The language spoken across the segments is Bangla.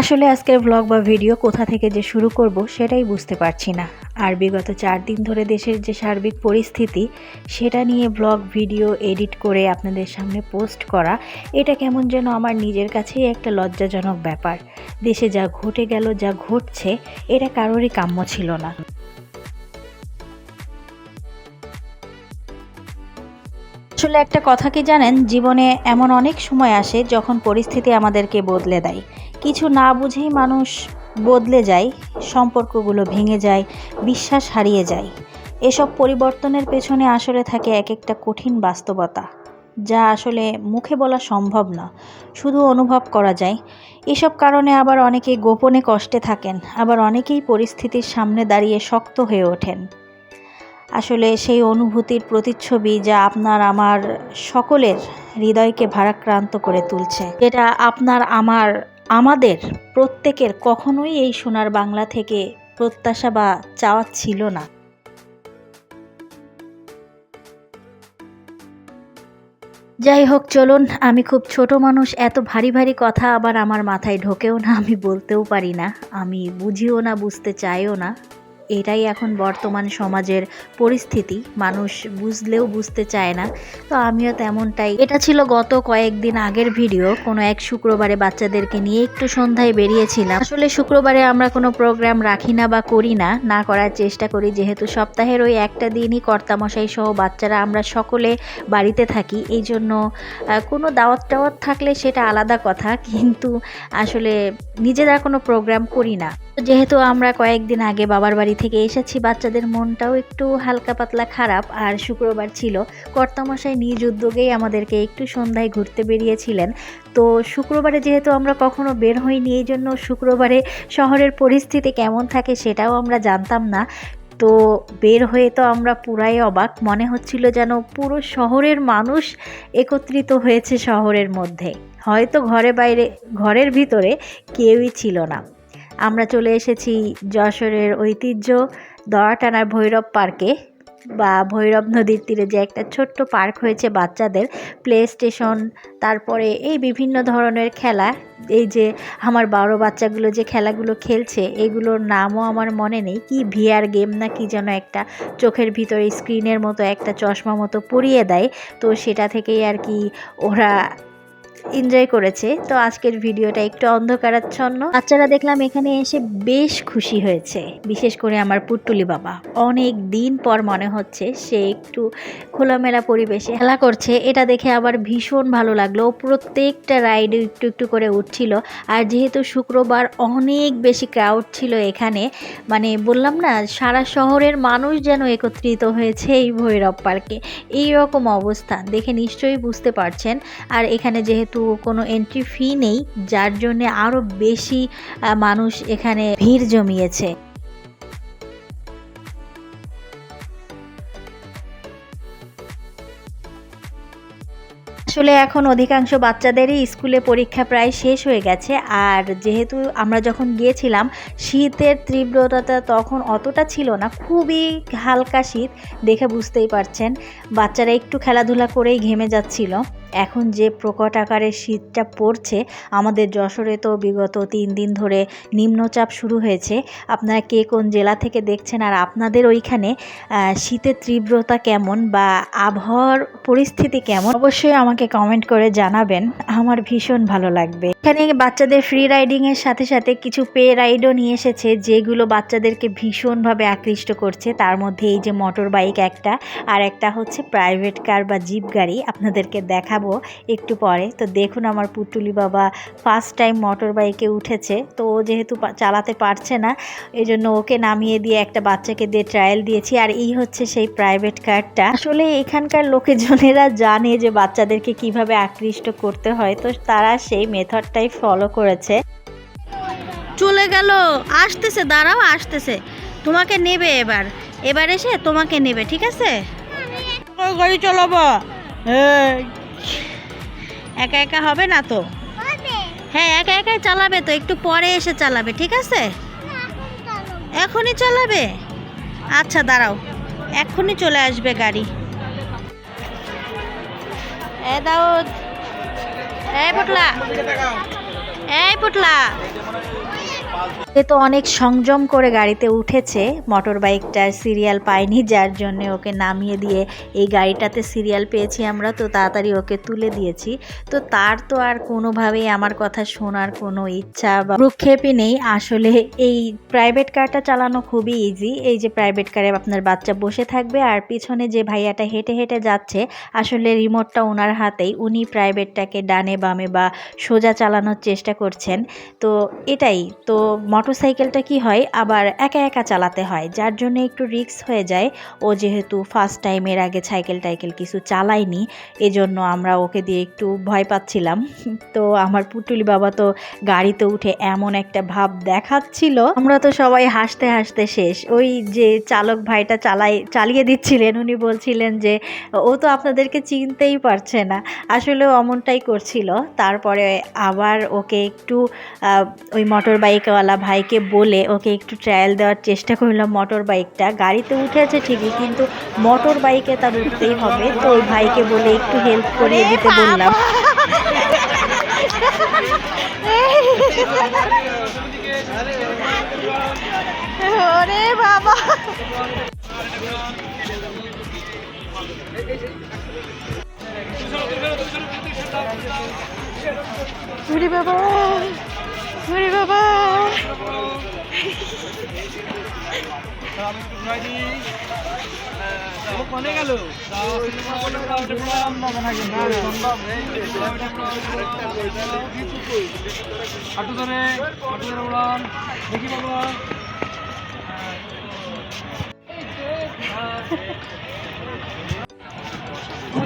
আসলে আজকের ব্লগ বা ভিডিও কোথা থেকে যে শুরু করব সেটাই বুঝতে পারছি না। আর বিগত চার দিন ধরে দেশের যে সার্বিক পরিস্থিতি, সেটা নিয়ে ব্লগ ভিডিও এডিট করে আপনাদের সামনে পোস্ট করা, এটা কেমন যেন আমার নিজের কাছেই একটা লজ্জাজনক ব্যাপার। দেশে যা ঘটে গেল, যা ঘটছে, এটা কারোরই কাম্য ছিল না। আসলে একটা কথা কি জানেন? জীবনে এমন অনেক সময় আসে যখন পরিস্থিতি আমাদেরকে বদলে দেয়। কিছু না বুঝেই মানুষ বদলে যায়, সম্পর্কগুলো ভেঙে যায়, বিশ্বাস হারিয়ে যায়। এসব পরিবর্তনের পেছনে আসলে থাকে এক একটা কঠিন বাস্তবতা, যা আসলে মুখে বলা সম্ভব না, শুধু অনুভব করা যায়। এসব কারণে আবার অনেকে গোপনে কষ্টে থাকেন, আবার অনেকেই পরিস্থিতির সামনে দাঁড়িয়ে শক্ত হয়ে ওঠেন। আসলে সেই অনুভূতির প্রতিচ্ছবি যা আপনার আমার সকলের হৃদয়কে ভারাক্রান্ত করে তুলছে যেটা আপনার আমার আমাদের প্রত্যেকের কখনোই এই সোনার বাংলা থেকে প্রত্যাশা বা চাওয়া ছিল না। যাই হোক, চলুন, আমি খুব ছোট মানুষ, এত ভারী ভারী কথা আবার আমার মাথায় ঢোকেও না, আমি বলতেও পারি না, আমি বুঝিও না, বুঝতে চাইও না। এটাই এখন বর্তমান সমাজের পরিস্থিতি। মানুষ বুঝলেও বুঝতে চায় না। তো আমিও তেমনটাই। এটা ছিল গত কয়েকদিন আগের ভিডিও। কোনো এক শুক্রবারে বাচ্চাদেরকে নিয়ে একটু সন্ধ্যায় বেরিয়েছিলাম। আসলে শুক্রবারে আমরা কোনো প্রোগ্রাম রাখি না বা করি না না করার চেষ্টা করি। যেহেতু সপ্তাহের ওই একটা দিনই কর্তামশাই সহ বাচ্চারা আমরা সকলে বাড়িতে থাকি। এই জন্য কোনো দাওয়াত টাওয়াত থাকলে সেটা আলাদা কথা। কিন্তু আসলে নিজেরা কোনো প্রোগ্রাম করি না। যেহেতু আমরা কয়েকদিন আগে বাবার বাড়ি থেকে এসেছি, বাচ্চাদের মনটাও একটু হালকা পাতলা খারাপ, আর শুক্রবার ছিল, কর্তামশাই নিজ উদ্যোগেই আমাদেরকে একটু সন্ধ্যায় ঘুরতে বেরিয়েছিলেন। তো শুক্রবারে যেহেতু আমরা কখনো বের হইনি, এই জন্য শুক্রবারে শহরের পরিস্থিতি কেমন থাকে সেটাও আমরা জানতাম না। তো বের হয়ে তো আমরা পুরাই অবাক, মনে হচ্ছিল যেন পুরো শহরের মানুষ একত্রিত হয়েছে শহরের মধ্যে। হয়তো ঘরে বাইরে, ঘরের ভিতরে কেউই ছিল না। আমরা চলে এসেছি যশোরের ঐতিহ্য দড়াটানার ভৈরব পার্কে বা ভৈরব নদীর তীরে যে একটা ছোট্ট পার্ক হয়েছে বাচ্চাদের প্লে স্টেশন, তারপরে এই বিভিন্ন ধরনের খেলা, এই যে আমার বড় বাচ্চাগুলো যে খেলাগুলো খেলছে, এগুলোর নামও আমার মনে নেই, কি ভিআর গেম না কি যেন একটা চোখের ভিতরে স্ক্রিনের মতো একটা চশমা মতো পরিয়ে দেয়, তো সেটা থেকেই আর কি ওরা এনজয় করেছে। তো আজকের ভিডিওটা একটু অন্ধকারাচ্ছন্ন। বাচ্চারা দেখলাম এখানে এসে বেশ খুশি হয়েছে। বিশেষ করে আমার পুট্টুলি বাবা। অনেক দিন পর মনে হচ্ছে সে একটু খোলামেলা পরিবেশে খেলা করছে। এটা দেখে আবার ভীষণ ভালো লাগল। প্রত্যেকটা রাইডে একটু একটু করে উঠছিল। আর যেহেতু শুক্রবার অনেক বেশি ক্রাউড ছিল এখানে মানে বললাম না, সারা শহরের মানুষ যেন একত্রিত হয়েছে এই ভৈরব পার্কে এই রকম অবস্থা। দেখে নিশ্চয়ই বুঝতে পারছেন। আর এখানে যেহেতু যেহেতু কোনো এন্ট্রি ফি নেই, যার জন্য আরও বেশি মানুষ এখানে ভিড় জমিয়েছে। আসলে এখন অধিকাংশ বাচ্চাদেরই স্কুলে পরীক্ষা প্রায় শেষ হয়ে গেছে, আর যেহেতু আমরা যখন গিয়েছিলাম, শীতের তীব্রতা তখন অতটা ছিল না, খুবই হালকা শীত, দেখে বুঝতেই পারছেন। বাচ্চারা একটু খেলাধুলা করেই ঘেমে যাচ্ছিল। এখন যে প্রকট আকারে শীতটা পড়ছে, আমাদের যশোরে তো বিগত তিন দিন ধরে নিম্নচাপ শুরু হয়েছে। আপনারা কে কোন জেলা থেকে দেখছেন আর আপনাদের ওইখানে শীতের তীব্রতা কেমন বা আবহাওয়ার পরিস্থিতি কেমন? অবশ্যই আমাকে কমেন্ট করে জানাবেন। আমার ভীষণ ভালো লাগবে। এখানে বাচ্চাদের ফ্রি রাইডিংয়ের সাথে সাথে কিছু পে রাইডও নিয়ে এসেছে, যেগুলো বাচ্চাদেরকে ভীষণভাবে আকৃষ্ট করছে। তার মধ্যে এই যে মোটর বাইক একটা, আর একটা হচ্ছে প্রাইভেট কার বা জিপ গাড়ি আপনাদেরকে দেখাবো। যাব একটু পরে। তো দেখুন আমার পুটুলি বাবা ফার্স্ট টাইম মোটর বাইকে উঠেছে। তো ও যেহেতু চালাতে পারছে না এই জন্য ওকে নামিয়ে দিয়ে একটা বাচ্চাকে দিয়ে ট্রায়াল দিয়েছি। আর এই হচ্ছে সেই প্রাইভেট কারটা আসলে এখানকার লোকেজনেরা জানে যে বাচ্চাদেরকে কীভাবে আকৃষ্ট করতে হয় তো তারা সেই মেথডটাই ফলো করেছে। চলে গেল। আসতেছে দাঁড়াও আসতেছে। তোমাকে নেবে এবার। এবার এসে তোমাকে নেবে ঠিক আছে? ওই গাড়ি চালাবো। এই, একা একা হবে না তো? হ্যাঁ একা একাই চালাবে তো একটু পরে এসে চালাবে ঠিক আছে? এখনই চালাবে? আচ্ছা দাঁড়াও এখনই চলে আসবে গাড়ি। এ দাউদ এই পুটলা এই পুটলা। এ তো অনেক সংযম করে গাড়িতে উঠেছে মোটর বাইকটার সিরিয়াল পায়নি, যার জন্য ওকে নামিয়ে দিয়ে এই গাড়িটাতে সিরিয়াল পেয়েছি আমরা, তো তাড়াতাড়ি ওকে তুলে দিয়েছি। তো তার তো আর কোনোভাবেই আমার কথা শোনার কোনো ইচ্ছা বা ভ্রুক্ষেপই নেই। আসলে এই প্রাইভেট কারটা চালানো খুবই ইজি এই যে প্রাইভেট কারে আপনার বাচ্চা বসে থাকবে আর পিছনে যে ভাইয়াটা হেঁটে হেঁটে যাচ্ছে, আসলে রিমোটটা ওনার হাতেই, উনি প্রাইভেটটাকে ডানে বামে বা সোজা চালানোর চেষ্টা করছেন। তো এটাই, তো মোটরসাইকেলটা কি হয়? আবার একা একা চালাতে হয়, যার জন্য একটু রিক্স হয়ে যায়। ও যেহেতু ফার্স্ট টাইমের আগে সাইকেল টাইকেল কিছু চালায়নি, এজন্য আমরা ওকে দিয়ে একটু ভয় পাচ্ছিলাম। তো আমার পুটুলি বাবা তো গাড়িতে উঠে এমন একটা ভাব দেখাচ্ছিল। আমরা তো সবাই হাসতে হাসতে শেষ। ওই যে চালক ভাইটা চালাই, চালিয়ে দিচ্ছিলেন, উনি বলছিলেন যে, ও তো আপনাদেরকে চিনতেই পারছে না। আসলে অমনটাই করছিল। তারপরে আবার ওকে একটু ওই মোটর বাইকওয়ালা ভাইকে বলে ওকে একটু ট্রায়াল দেওয়ার চেষ্টা করলাম মোটর বাইকটা গাড়িতে উঠেছে ঠিকই কিন্তু মোটর বাইকে তার উঠতেই হবে। তো ওই ভাইকে বলে একটু হেল্প করিয়ে দিতে বললাম। ওরে বাবা! ওরে বাবা ওরে বাবা। কনে গেল হাঁটু ধরে হাঁটু ধরে উড়ান দেখি বাবা।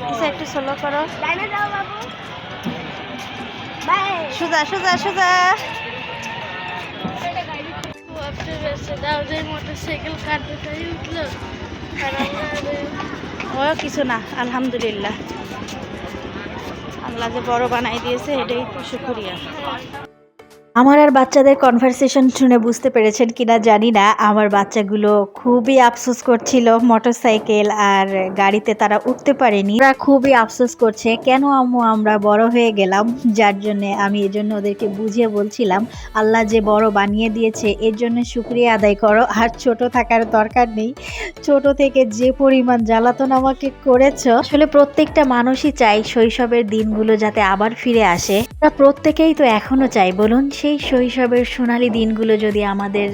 কিছু একটু সোলো করো সোজা সোজা সোজা। ও কিছু না আলহামদুলিল্লাহ। আল্লাহ যে বড় বানাই দিয়েছে এটাই শুক্রিয়া। আমার আর বাচ্চাদের কনভারসেশন শুনে বুঝতে পেরেছেন কিনা জানি না। আমার বাচ্চাগুলো খুবই আফসোস করছিল মোটরসাইকেল আর গাড়িতে তারা উঠতে পারেনি। ওরা খুবই আফসোস করছে, কেন আম্মু, আমরা বড় হয়ে গেলাম? যার জন্য আমি এর জন্য ওদেরকে বুঝিয়ে বলছিলাম, আল্লাহ যে বড় বানিয়ে দিয়েছে, এর জন্য শুক্রিয়া আদায় করো। আর ছোট থাকার দরকার নেই। ছোট থেকে যে পরিমাণ জ্বালাতন আমাকে করেছ, আসলে প্রত্যেকটা মানুষই চাই শৈশবের দিনগুলো যাতে আবার ফিরে আসে। প্রত্যেকেই তো এখনও চাই বলুন সেই শৈশবের সোনালি দিনগুলো যদি আমাদের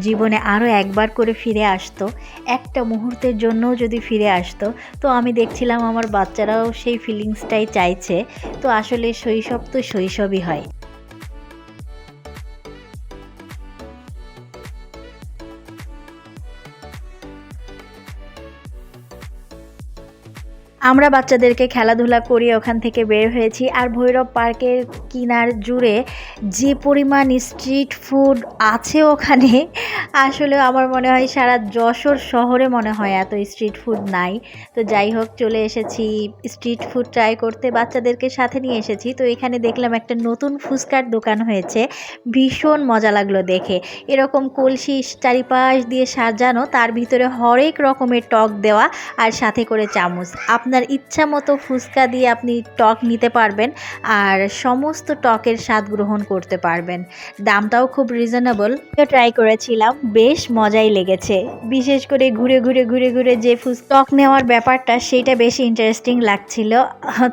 জীবনে আরও একবার করে ফিরে আসতো, একটা মুহূর্তের জন্যও যদি ফিরে আসতো, তো আমি দেখছিলাম আমার বাচ্চারাও সেই ফিলিংসটাই চাইছে। তো আসলে শৈশব তো শৈশবই হয়। আমরা বাচ্চাদেরকে খেলাধুলা করিয়ে ওখান থেকে বের হয়েছি। আর ভৈরব পার্কের কিনার জুড়ে যে পরিমাণ স্ট্রিট ফুড আছে ওখানে, আসলে আমার মনে হয় সারা যশোর শহরে মনে হয় এত স্ট্রিট ফুড নাই। তো যাই হোক, চলে এসেছি। স্ট্রিট ফুড ট্রাই করতে বাচ্চাদেরকে সাথে নিয়ে এসেছি। তো এখানে দেখলাম একটা নতুন ফুচকার দোকান হয়েছে। ভীষণ মজা লাগল দেখে। এরকম কলসি চারিপাশ দিয়ে সাজানো, তার ভিতরে হরেক রকমের টক দেওয়া আর সাথে করে চামচ। আপনার ইচ্ছা মতো ফুচকা দিয়ে আপনি টক নিতে পারবেন আর সমস্ত টকের স্বাদ গ্রহণ করতে পারবেন। দামটাও খুব রিজনেবল ট্রাই করেছিলাম, বেশ মজাই লেগেছে। বিশেষ করে ঘুরে ঘুরে ঘুরে ঘুরে যে ফুচ, টক নেওয়ার ব্যাপারটা সেটা বেশি ইন্টারেস্টিং লাগছিল।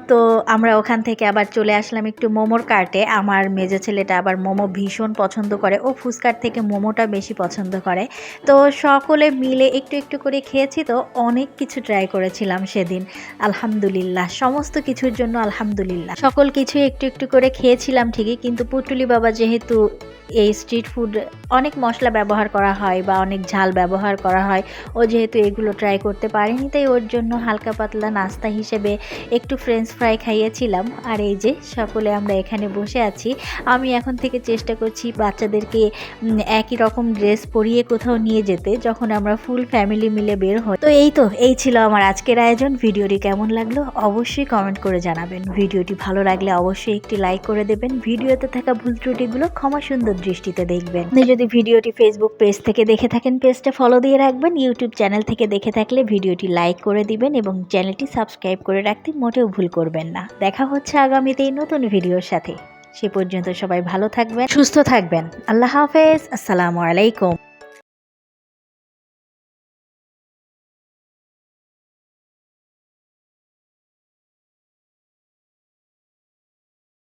তো আমরা ওখান থেকে আবার চলে আসলাম একটু মোমোর কার্টে। আমার মেজো ছেলেটা আবার মোমো ভীষণ পছন্দ করে। ও ফুচকার থেকে মোমোটা বেশি পছন্দ করে। তো সকলে মিলে একটু একটু করে খেয়েছি তো অনেক কিছু ট্রাই করেছিলাম সেদিন। আলহামদুলিল্লাহ, সমস্ত কিছুর জন্য আলহামদুলিল্লাহ। সকল কিছু একটু একটু করে খেয়েছিলাম ঠিকই, কিন্তু পুটুলি বাবা যেহেতু এই স্ট্রিট ফুড অনেক মশলা ব্যবহার করা হয় বা অনেক ঝাল ব্যবহার করা হয়। ও যেহেতু এগুলো ট্রাই করতে পারেনি, তাই ওর জন্য হালকা পাতলা নাস্তা হিসেবে একটু ফ্রেঞ্চ ফ্রাই খাইয়েছিলাম। আর এই যে সকলে আমরা এখানে বসে আছি, আমি এখন থেকে চেষ্টা করছি বাচ্চাদেরকে একই রকম ড্রেস পরিয়ে কোথাও নিয়ে যেতে, যখন আমরা ফুল ফ্যামিলি মিলে বের হই। তো এই তো, এই ছিল আমার আজকের আয়োজন। ভিডিওটি কেমন লাগল অবশ্যই কমেন্ট করে জানাবেন। ভিডিওটি ভালো লাগলে অবশ্যই একটি লাইক করে দেবেন। ভিডিওতে থাকা ভুল ত্রুটিগুলো ক্ষমা সুন্দর দৃষ্টিতে দেখবেন। আপনি যদি ভিডিওটি ফেসবুক পেজ থেকে দেখে থাকেন পেজটা ফলো দিয়ে রাখবেন। ইউটিউব চ্যানেল থেকে দেখে থাকলে ভিডিওটি লাইক করে দিবেন এবং চ্যানেলটি সাবস্ক্রাইব করে রাখতে মোটেও ভুল করবেন না। দেখা হচ্ছে আগামীতে এই নতুন ভিডিওর সাথে। সে পর্যন্ত সবাই ভালো থাকবেন, সুস্থ থাকবেন। আল্লাহ হাফেজ। আসসালামু আলাইকুম।